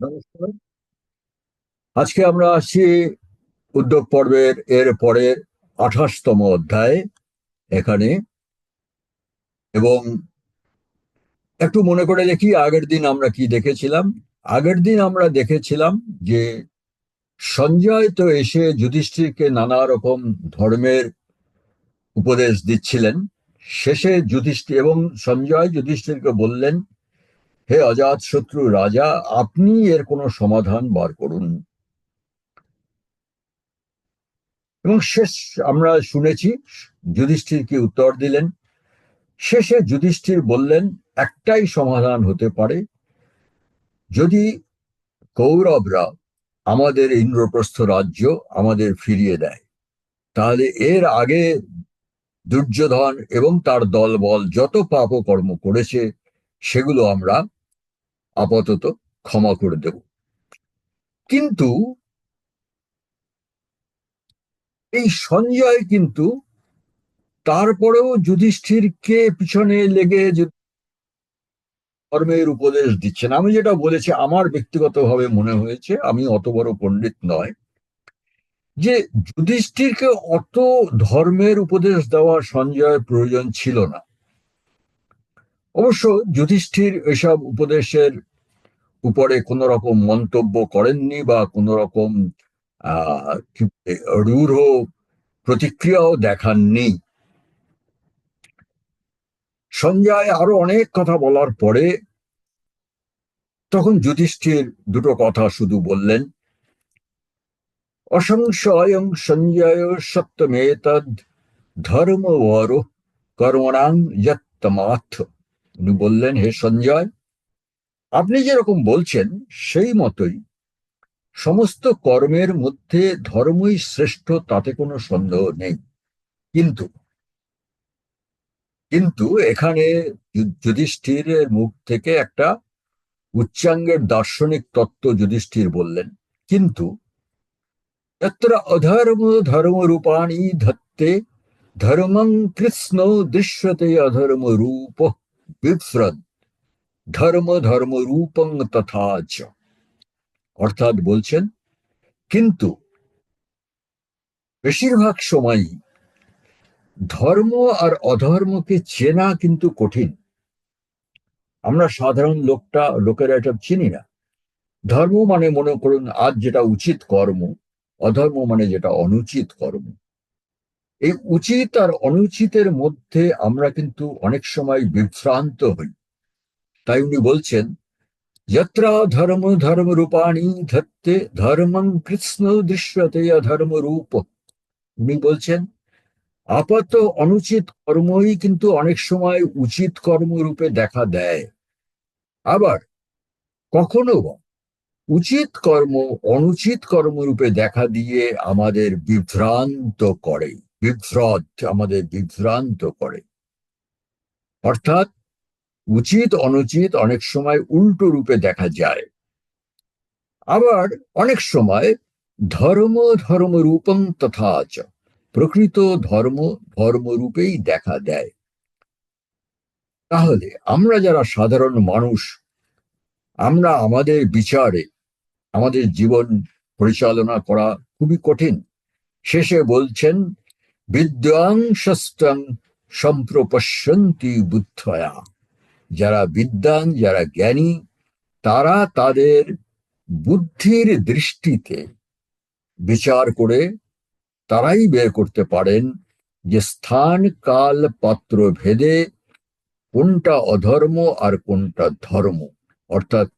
নমস্কার। আজকে আমরা আসছি উদ্যোগ পর্বের, এর পরের আঠাশতম অধ্যায় এখানে। এবং একটু মনে করে দেখি আগের দিন আমরা কি দেখেছিলাম। আগের দিন আমরা দেখেছিলাম যে সঞ্জয় তো এসে যুধিষ্ঠিরকে নানা রকম ধর্মের উপদেশ দিচ্ছিলেন। শেষে যুধিষ্ঠির এবং সঞ্জয় যুধিষ্ঠিরকে বললেন হে অজাত শত্রু রাজা, আপনি এর কোনো সমাধান বার করুন। এবং শেষ আমরা শুনেছি, যুধিষ্ঠির কি উত্তর দিলেন? শেষে যুধিষ্ঠির বললেন, একটাই সমাধান হতে পারে। যদি কৌরবরা আমাদের ইন্দ্রপ্রস্থ রাজ্য আমাদের ফিরিয়ে দেয়, তাহলে এর আগে দুর্যোধন এবং তার দলবল যত পাপকর্ম করেছে, সেগুলো আমরা আপাতত ক্ষমা করে দেব। কিন্তু এই সঞ্জয় কিন্তু তারপরেও যুধিষ্ঠিরকে পিছনে লেগে ধর্মের উপদেশ দিচ্ছেন? আমি যেটা বলেছি, আমার ব্যক্তিগতভাবে মনে হয়েছে, আমি অত বড় পণ্ডিত নয়, যে যুধিষ্ঠিরকে অত ধর্মের উপদেশ দেওয়া সঞ্জয়ের প্রয়োজন ছিল না। অবশ্য যুধিষ্ঠির এসব উপদেশের উপরে কোনো রকম মন্তব্য করেননি বা কোনো রকম রূঢ় প্রতিক্রিয়াও দেখাননি। সঞ্জয় আরও অনেক কথা বলার পরে তখন যুধিষ্ঠির দুটো কথা শুধু বললেন। অসংশয়ং সঞ্জয় সত্যমেতদ ধর্মবর কর্মণাং যত্তমাথ। উনি বললেন, হে সঞ্জয় আপনি যেরকম বলছেন, সেই মতোই সমস্ত কর্মের মধ্যে ধর্মই শ্রেষ্ঠ, তাতে কোনো সন্দেহ নেই। কিন্তু কিন্তু এখানে যু- যুধিষ্ঠিরের মুখ থেকে একটা উচ্চাঙ্গের দার্শনিক তত্ত্ব যুধিষ্ঠির বললেন, কিন্তু যত্র অধর্ম ধর্ম রূপাণি ধত্তে ধর্মং কৃষ্ণ দৃশ্যতে অধর্ম রূপ বিফ্রদ ধর্ম ধর্ম রূপং তথা অর্থাৎ বলছেন, কিন্তু বেশিরভাগ সময়ই ধর্ম আর অধর্মকে চেনা কিন্তু কঠিন। আমরা সাধারণ লোকটা, লোকেরা এটা চিনি না। ধর্ম মানে মনে করুন, আজ যেটা উচিত কর্ম, অধর্ম মানে যেটা অনুচিত কর্ম। এই উচিত আর অনুচিতের মধ্যে আমরা কিন্তু অনেক সময় বিভ্রান্ত হই। তাই উনি বলছেন, যত্রা ধর্ম ধর্ম রূপাণী ধত্তে ধর্মং কৃষ্ণ দৃশ্যতে অধর্ম রূপ। উনি বলছেন, আপাত অনুচিত কর্মই কিন্তু অনেক সময় উচিত কর্ম রূপে দেখা দেয়। আবার কখনো উচিত কর্ম অনুচিত কর্মরূপে দেখা দিয়ে আমাদের বিভ্রান্ত করে, বিভ্রত, আমাদের বিভ্রান্ত করে। অর্থাৎ উচিত, অনুচিত অনেক সময় উল্টো রূপে দেখা যায়। আবার অনেক সময় ধর্ম ধর্ম রূপং তথা প্রকৃত ধর্ম ধর্মরূপেই দেখা দেয়। তাহলে আমরা যারা সাধারণ মানুষ, আমরা আমাদের বিচারে, আমাদের জীবন পরিচালনা করা খুবই কঠিন। শেষে বলছেন বিদ্যাং শস্তং সম্প্রপশ্যন্তি বুদ্ধয়া। যারা বিদ্যান যারা জ্ঞানী, তারা তাদের বুদ্ধির দৃষ্টিতে বিচার করে তারাই বের করতে পারেন যে স্থান, কাল, পাত্র, ভেদে কোনটা অধর্ম আর কোনটা ধর্ম। অর্থাৎ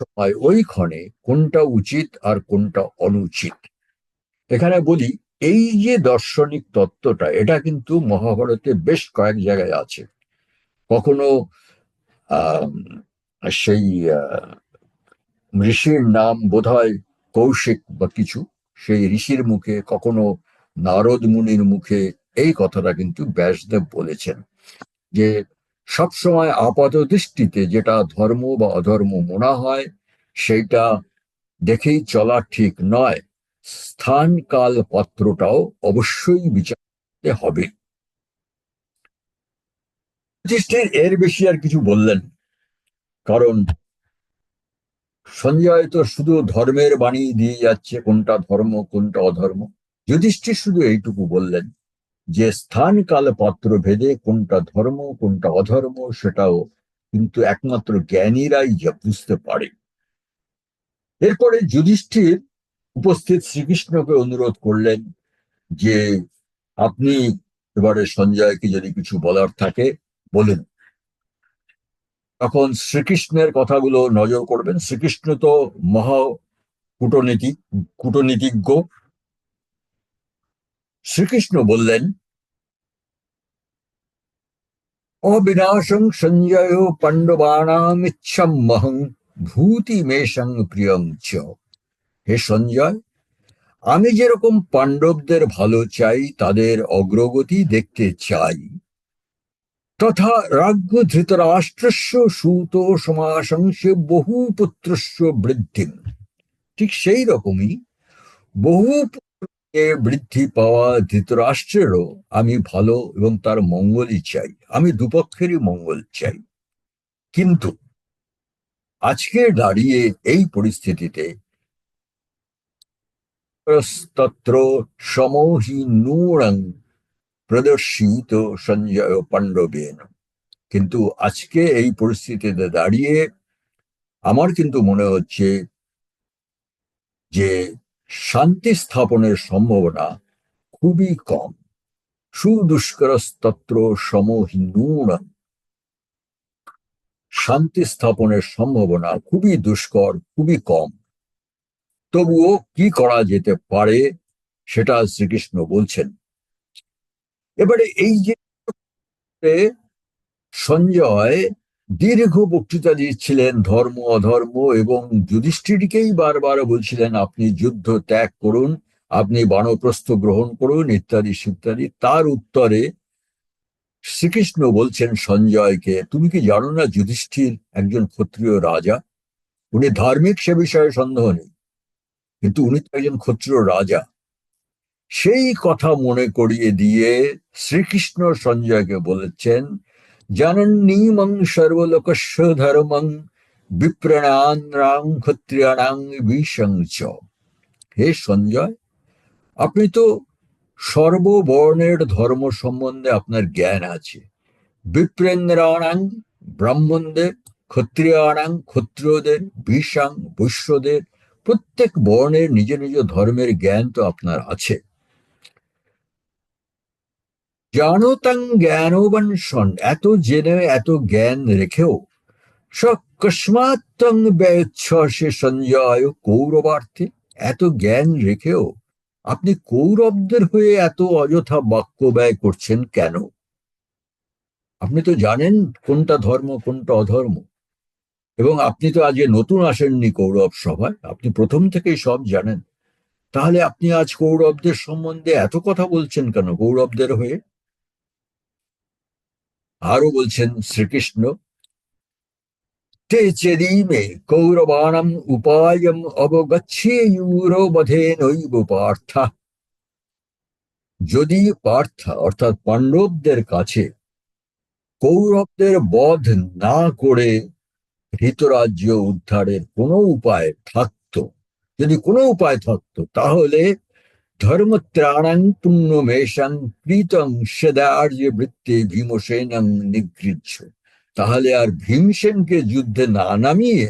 সময়, ওই ক্ষণে কোনটা উচিত আর কোনটা অনুচিত। এখানে বলি, এই যে দার্শনিক তত্ত্বটা, এটা কিন্তু মহাভারতে বেশ কয়েক জায়গায় আছে। কখনো সেই ঋষির নাম বোধহয় কৌশিক বা কিছু, সেই ঋষির মুখে কখনো নারদ মুনির মুখে এই কথাটা কিন্তু ব্যাসদেব বলেছেন যে সবসময় আপাত দৃষ্টিতে যেটা ধর্ম বা অধর্ম মনে হয়, সেইটা দেখেই চলা ঠিক নয়। স্থান কাল পাত্রটাও অবশ্যই বিচার হবে। যুধিষ্ঠির এর বেশি আর কিছু বললেন কারণ সঞ্জয় তো শুধু ধর্মের বাণী দিয়ে যাচ্ছে, কোনটা ধর্ম, কোনটা অধর্ম। যুধিষ্ঠির শুধু এইটুকু বললেন যে, স্থান, কাল, পাত্র, ভেদে কোনটা ধর্ম, কোনটা অধর্ম, সেটাও কিন্তু একমাত্র জ্ঞানীরাই যা বুঝতে পারে। এরপরে যুধিষ্ঠির উপস্থিত শ্রীকৃষ্ণকে অনুরোধ করলেন যে, আপনি এবারে সঞ্জয়কে যদি কিছু বলার থাকে বলুন। তখন শ্রীকৃষ্ণের কথাগুলো নজর করবেন। শ্রীকৃষ্ণ তো মহা কূটনীতিক কূটনীতিজ্ঞ। শ্রীকৃষ্ণ বললেন, অবিনাশং সঞ্জয় পাণ্ডবানাম ইচ্ছাম মহং ভূতি মেশং প্রিয়ং চ। হে সঞ্জয়, আমি যেরকম পাণ্ডবদের ভালো চাই, তাদের অগ্রগতি দেখতে চাই। তথা রাজ্য ধৃতরাষ্ট্রস্য সুত সমাশংসে বহু পুত্রস্য বৃদ্ধি ঠিক সেই রকমই বহু বৃদ্ধি পাওয়া ধৃতরাষ্ট্রেরও আমি ভালো এবং তার মঙ্গলই চাই। আমি দুপক্ষেরই মঙ্গল চাই। কিন্তু আজকে দাঁড়িয়ে এই পরিস্থিতিতে তত্র সমহি নূড়ং প্রদর্শিত সঞ্জয় পাণ্ডবেন। কিন্তু আজকে এই পরিস্থিতিতে দাঁড়িয়ে আমার কিন্তু মনে হচ্ছে যে শান্তি স্থাপনের সম্ভাবনা খুবই কম। সুদুষ্করস্তত্র সমহীন শান্তি স্থাপনের সম্ভাবনা খুবই দুষ্কর, খুবই কম। তবুও কি করা যেতে পারে সেটা শ্রীকৃষ্ণ বলছেন। এবারে এই যে সঞ্জয় দীর্ঘ বক্তৃতা দিচ্ছিলেন ধর্ম, অধর্ম এবং যুধিষ্ঠিরকেই বারবার বলছিলেন, আপনি যুদ্ধ ত্যাগ করুন, আপনি বানপ্রস্থ গ্রহণ করুন, ইত্যাদি ইত্যাদি। তার উত্তরে শ্রীকৃষ্ণ বলছেন সঞ্জয়কে, তুমি কি জানো না যুধিষ্ঠির একজন ক্ষত্রিয় রাজা? উনি ধার্মিক সে বিষয়ে সন্দেহ নেই। কিন্তু উনি তো একজন ক্ষত্রিয় রাজা। সেই কথা মনে করিয়ে দিয়ে শ্রীকৃষ্ণ সঞ্জয়কে বলেছেন জানন্নীমং সর্বলোকস্য ধর্মং বিপ্রণাং ক্ষত্রিয়াণাং বিশংচ হে সঞ্জয়, আপনি তো সর্ববর্ণের ধর্ম সম্বন্ধে আপনার জ্ঞান আছে। বিপ্রেন্দ্রাণাং ব্রাহ্মণদের, ক্ষত্রিয়াণাং ক্ষত্রিয়দের বিষাং বৈশ্যদের, প্রত্যেক বর্ণের নিজ নিজ ধর্মের জ্ঞান তো আপনার আছে। জানতাং জ্ঞানবংশন এত জেনে, এত জ্ঞান রেখেও। সকস্মাত্তং ব্যচ্ছে সঞ্জয় কৌরবার্থে, এত জ্ঞান রেখেও আপনি কৌরবদের হয়ে এত অযথা বাক্য ব্যয় করছেন কেন? আপনি তো জানেন কোনটা ধর্ম, কোনটা অধর্ম। এবং আপনি তো আজকে নতুন আসেননি কৌরব সভায়, আপনি প্রথম থেকেই সব জানেন। তাহলে আপনি আজ কৌরবদের সম্বন্ধে এত কথা বলছেন কেন কৌরবদের হয়ে? আরও বলছেন শ্রীকৃষ্ণ, তে চেদিমে কৌরবাণম উপায়ম অবগচ্ছেয়ুরবধে নৈব পার্থা। যদি পার্থা, অর্থাৎ পাণ্ডবদের কাছে কৌরবদের বধ না করে হৃতরাজ্য উদ্ধারের কোনো উপায় থাকতো, যদি কোনো উপায় থাকতো, তাহলে ধর্মত্রাণাং পুণ্যমেশাং প্রীতং সেদার্য বৃত্তে ভীমসেনং নিগৃহ্য তাহলে আর ভীমসেনকে যুদ্ধে না নামিয়ে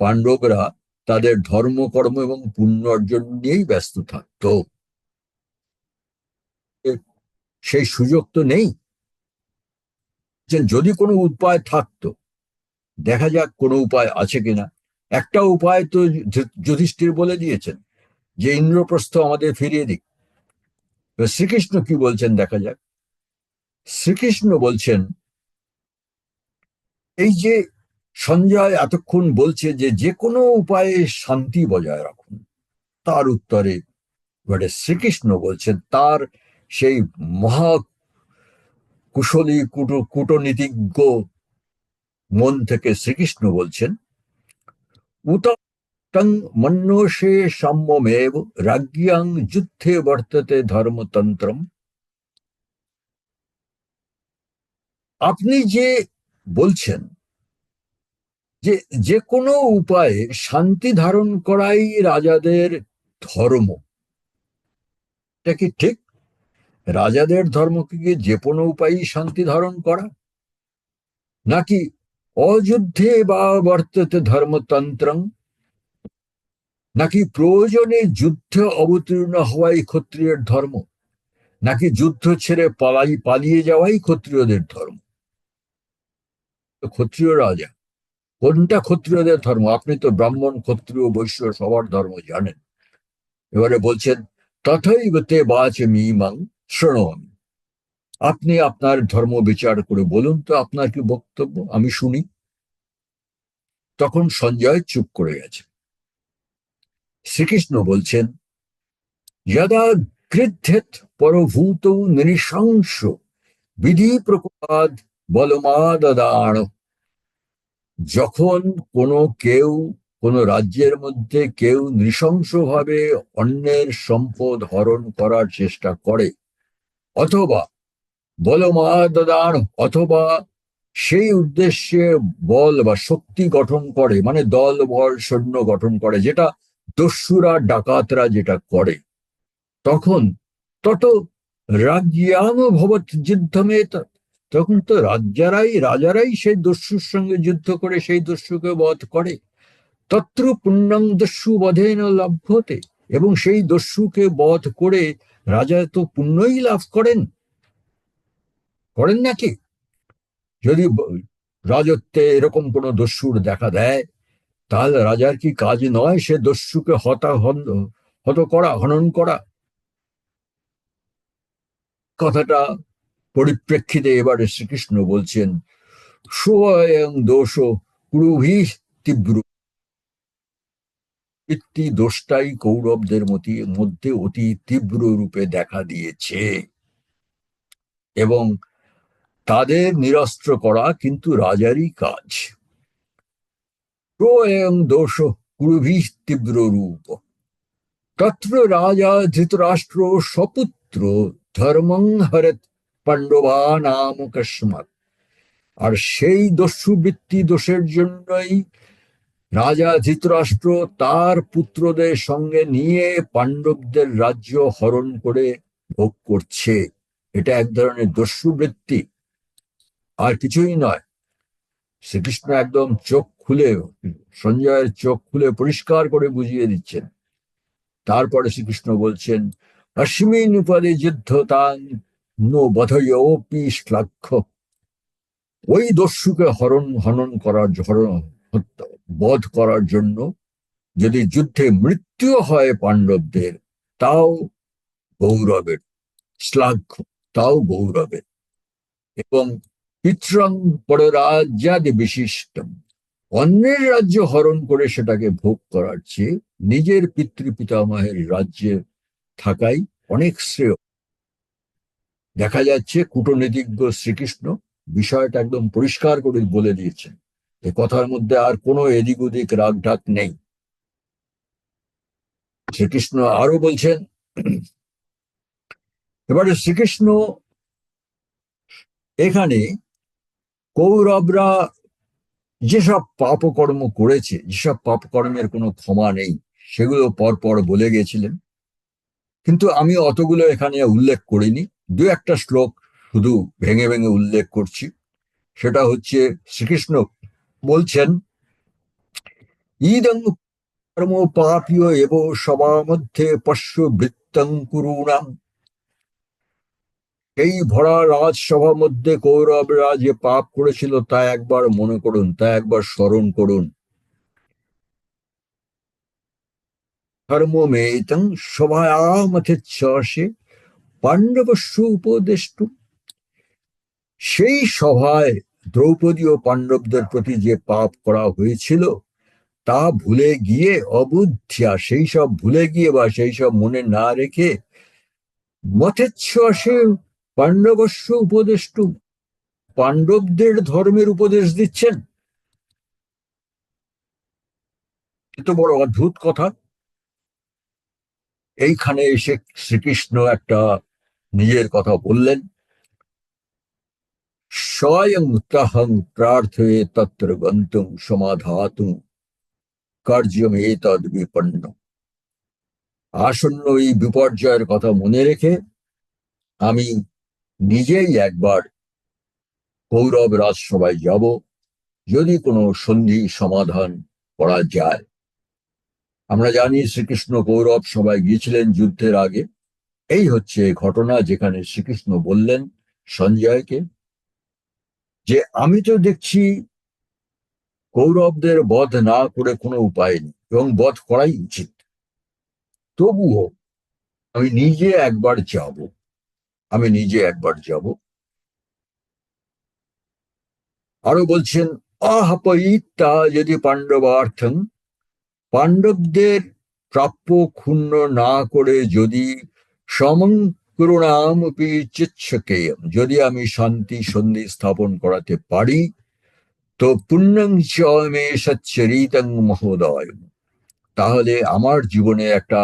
পাণ্ডবরা তাদের ধর্মকর্ম এবং পুণ্য অর্জন নিয়েই ব্যস্ত থাকত সেই সুযোগ তো নেই যে যদি কোনো উপায় থাকতো দেখা যাক কোনো উপায় আছে কিনা একটা উপায় তো যুধিষ্ঠির বলে দিয়েছেন যে ইন্দ্রপ্রস্থ আমাদের ফিরিয়ে দিক। শ্রীকৃষ্ণ কি বলছেন দেখা যাক। শ্রীকৃষ্ণ বলছেন, এই যে সঞ্জয় এতক্ষণ বলছে যে যে কোনো উপায়ে শান্তি বজায় রাখুন, তার উত্তরে এবারে শ্রীকৃষ্ণ বলছেন, তার সেই মহা কুশলী কূটনীতিজ্ঞ মন থেকে শ্রীকৃষ্ণ বলছেন উতা তং মন্যসে সাম্যমেব রাজ্ঞাং যুদ্ধে বর্ততে ধর্মতন্ত্রম আপনি যে বলছেন যে যে কোনো উপায়ে শান্তি ধারণ করাই রাজাদের ধর্ম, এটা কি ঠিক? রাজাদের ধর্ম কি যে কোনো উপায়ে শান্তি ধারণ করা? নাকি অযুদ্ধে বা বর্ততে ধর্মতন্ত্র নাকি প্রয়োজনে যুদ্ধে অবতীর্ণ হওয়াই ক্ষত্রিয়ের ধর্ম? নাকি যুদ্ধ ছেড়ে পালাই, পালিয়ে যাওয়াই ক্ষত্রিয়দের ধর্ম? ক্ষত্রিয় রাজা, কোনটা ক্ষত্রিয়দের ধর্ম? আপনি তো ব্রাহ্মণ, ক্ষত্রিয়, বৈশ্য, সবার ধর্ম জানেন। এবারে বলছেন তথাই তে বাচ মিমাং শৃণমি। আপনি আপনার ধর্ম বিচার করে বলুন তো, আপনার কি বক্তব্য? আমি শুনি। তখন সঞ্জয় চুপ করে গেছে। শ্রীকৃষ্ণ বলছেন যদা কৃদ্ধেত পরভূত নৃশংস বিধি প্রকাদ বলমাদান যখন কোনো কেউ, কোন রাজ্যের মধ্যে কেউ নৃশংসভাবে অন্যের সম্পদ হরণ করার চেষ্টা করে, অথবা বলমাদান অথবা সেই উদ্দেশ্যে বল বা শক্তি গঠন করে মানে দল, বল, সৈন্য গঠন করে, যেটা দস্যুরা, ডাকাতরা যেটা করে, তখন তত রাজ্যাম ভবত যুদ্ধমে তখন তো রাজ্যারাই, রাজারাই সেই দস্যুর সঙ্গে যুদ্ধ করে, সেই দস্যুকে বধ করে। তত্র পুণ্যং দস্যু বধেন হতে এবং সেই দস্যুকে বধ করে রাজা তো পুণ্যই লাভ করেন। করেন নাকি? যদি রাজত্বে এরকম কোন দস্যুর দেখা দেয় তাহলে রাজার কি কাজ নয় সে দস্যুকে হতা হত করা, হনন করা? কথাটা পরিপ্রেক্ষিতে এবারে শ্রীকৃষ্ণ বলছেন স্বয়ং দোষ কুরুভি তীব্র। বৃত্তি দোষটাই কৌরবদের মধ্যে অতি তীব্র রূপে দেখা দিয়েছে। এবং তাদের নিরস্ত্র করা কিন্তু রাজারই কাজ। প্রয়ং দোষ কুরুভি তীব্র রূপ তত্র রাজা ধৃতরাষ্ট্র সপুত্র ধর্মং হরত পাণ্ডবা নাম কস্মাত আর সেই দস্যুবৃত্তি দোষের জন্যই রাজা ধৃতরাষ্ট্র তার পুত্রদের সঙ্গে নিয়ে পাণ্ডবদের রাজ্য হরণ করে ভোগ করছে এটা এক ধরনের দস্যুবৃত্তি আর কিছুই নয় শ্রীকৃষ্ণ একদম চোখ খুলে, সঞ্জয়ের চোখ খুলে পরিষ্কার করে বুঝিয়ে দিচ্ছেন। তারপরে শ্রীকৃষ্ণ বলছেন, অশ্বিন পদে যুদ্ধ তান নো বধয়োপি ওই দস্যুকে হরণ হনন করার হরণ বধ করার জন্য যদি যুদ্ধে মৃত্যু হয় পাণ্ডবদের, তাও গৌরবের, শ্লাঘ্য, তাও গৌরবের। এবং পিত্রং পররাজ্যাদি বিশিষ্টম। অন্যের রাজ্য হরণ করে সেটাকে ভোগ করার চেয়ে নিজের পিতৃ পিতৃপিতামহের রাজ্যে থাকাই অনেক শ্রেয়। দেখা যাচ্ছে কূটনীতিজ্ঞ শ্রীকৃষ্ণ বিষয়টা একদম পরিষ্কার করে বলে দিয়েছেন এ কথার মধ্যে আর কোনো এদিক ওদিক রাগ ঢাক নেই। শ্রীকৃষ্ণ আরও বলছেন, এবারে শ্রীকৃষ্ণ এখানে কৌরবরা যেসব পাপকর্ম করেছে, যেসব পাপকর্মের কোনো ক্ষমা নেই, সেগুলো পরপর বলে গেছিলেন। কিন্তু আমি অতগুলো এখানে উল্লেখ করিনি। দু একটা শ্লোক শুধু ভেঙে ভেঙে উল্লেখ করছি। সেটা হচ্ছে, শ্রীকৃষ্ণ বলছেন, ইদং কর্ম পাপীয় এব সবার মধ্যে পশ্য বৃত্তং কুরুণাম। এই ভরা রাজসভার মধ্যে কৌরবরা যে পাপ করেছিল তা একবার মনে করুন, তা একবার স্মরণ করুন। ধর্মমেতং পাণ্ডবস্য সেই সভায় দ্রৌপদী ও পাণ্ডবদের প্রতি যে পাপ করা হয়েছিল, তা ভুলে গিয়ে অবুদ্ধিয়া, সেই সব ভুলে গিয়ে বা সেই সব মনে না রেখে মথেচ্ছসে পাণ্ডবস্য উপদেষ্টু, পাণ্ডবদের ধর্মের উপদেশ দিচ্ছেন? এত বড় অদ্ভুত কথা। এইখানে এসে শ্রীকৃষ্ণ একটা নিজের কথা বললেন। স্বয়ং তাহং প্রার্থয়ে তত্র গন্তুম সমাধাতুম কার্যমেতদ বিপন্ন। আসন্ন এই বিপর্যয়ের কথা মনে রেখে আমি নিজেই একবার কৌরব রাজসভায় যাব, যদি কোনো সন্ধি সমাধান করা যায়। আমরা জানি শ্রীকৃষ্ণ কৌরব সবাই গিয়েছিলেন যুদ্ধের আগে। এই হচ্ছে ঘটনা যেখানে শ্রীকৃষ্ণ বললেন সঞ্জয়কে যে, আমি তো দেখছি কৌরবদের বধ না করে কোনো উপায় নেই এবং বধ করাই উচিত। তবুও আমি নিজে একবার যাব। আমি নিজে একবার যাব। আরও বলছেন আহপয়িতা যদি পাণ্ডবার্থং, পাণ্ডবদের প্রাপ্য ক্ষুণ্ণ না করে যদি সমং করুণামপি যদি আমি শান্তি সন্ধি স্থাপন করাতে পারি, তো পুণ্যং চ মে সচ্চরিতং মহোদয় তাহলে আমার জীবনে একটা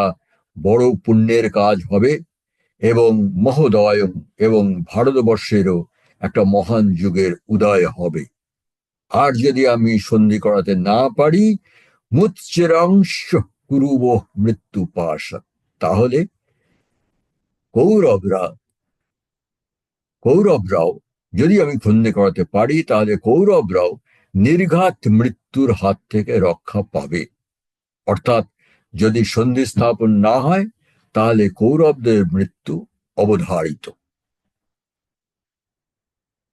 বড় পুণ্যের কাজ হবে। এবং মহোদয় এবং ভারতবর্ষেরও একটা মহান যুগের উদয় হবে। আর যদি আমি সন্ধি করাতে না পারি মুচ্চিরাংশ কুরুব মৃত্যু পাশ। তাহলে কৌরবরা, কৌরবরাও যদি আমি সন্ধি করাতে পারি, তাহলে কৌরবরাও নির্ঘাত মৃত্যুর হাত থেকে রক্ষা পাবে। অর্থাৎ যদি সন্ধি স্থাপন না হয় তাহলে কৌরবদের মৃত্যু অবধারিত।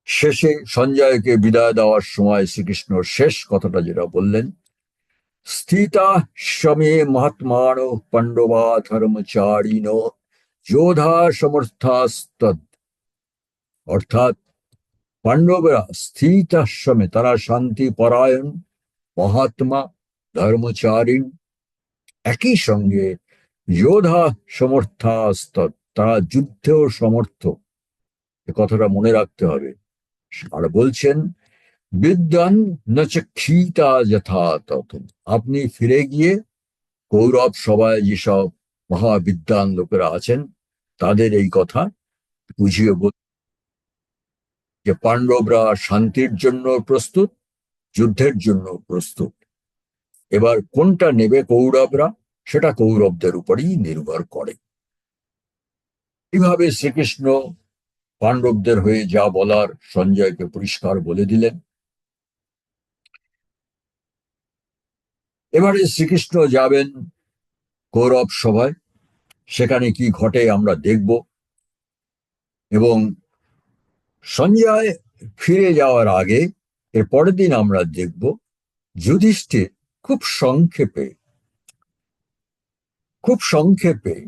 শেষে সঞ্জয়কে বিদায় দেওয়ার সময় শ্রীকৃষ্ণ শেষ কথাটা যেটা বললেন, স্থিতা সমে মহাত্মান পাণ্ডবা ধর্মচারীণ যোধা সমর্থাস্তদ। অর্থাৎ পাণ্ডবরা স্থিত আশ্রমে তারা শান্তি পরায়ণ, মহাত্মা, ধর্মচারীণ, একই সঙ্গে যোধা সমর্থাস্তদ তারা যুদ্ধেও সমর্থ। এ কথাটা মনে রাখতে হবে। আর বলছেন বিদ্যান নচক্ষিতা যথা তত আপনি ফিরে গিয়ে কৌরব সভায় যেসব মহাবিদ্যান লোকেরা আছেন, তাদের এই কথা বুঝিয়ে বল যে পাণ্ডবরা শান্তির জন্য প্রস্তুত, যুদ্ধের জন্য প্রস্তুত। এবার কোনটা নেবে কৌরবরা? সেটা কৌরবদের উপরেই নির্ভর করে। এইভাবে শ্রীকৃষ্ণ পাণ্ডবদের হয়ে যা বলার সঞ্জয়কে পরিষ্কার বলে দিলেন। এবারে শ্রীকৃষ্ণ যাবেন কৌরব সভায়। সেখানে কি ঘটে আমরা দেখব এবং সঞ্জয় ফিরে যাওয়ার আগে এর পরের দিন আমরা দেখব যুধিষ্ঠির খুব সংক্ষেপে খুব সংক্ষেপে,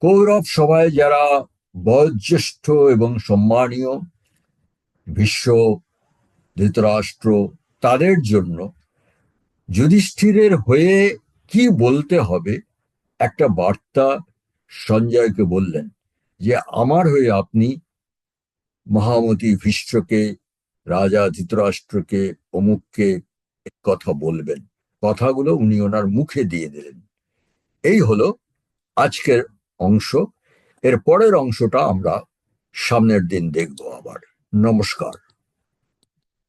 কৌরব সভায় যারা বয়োজ্যেষ্ঠ এবং সম্মানীয় বিশ্ব ধৃতরাষ্ট্র, তাদের জন্য যুধিষ্ঠিরের হয়ে কি বলতে হবে? একটা বার্তা সঞ্জয়কে বললেন যে, আমার হয়ে আপনি মহামতি ভীষ্মকে, রাজা ধৃতরাষ্ট্রকে, অমুককে কথা বলবেন। কথাগুলো উনি ওনার মুখে দিয়ে দিলেন। এই হলো আজকের অংশ। এর পরের অংশটা আমরা সামনের দিন দেখব আবার। নমস্কার।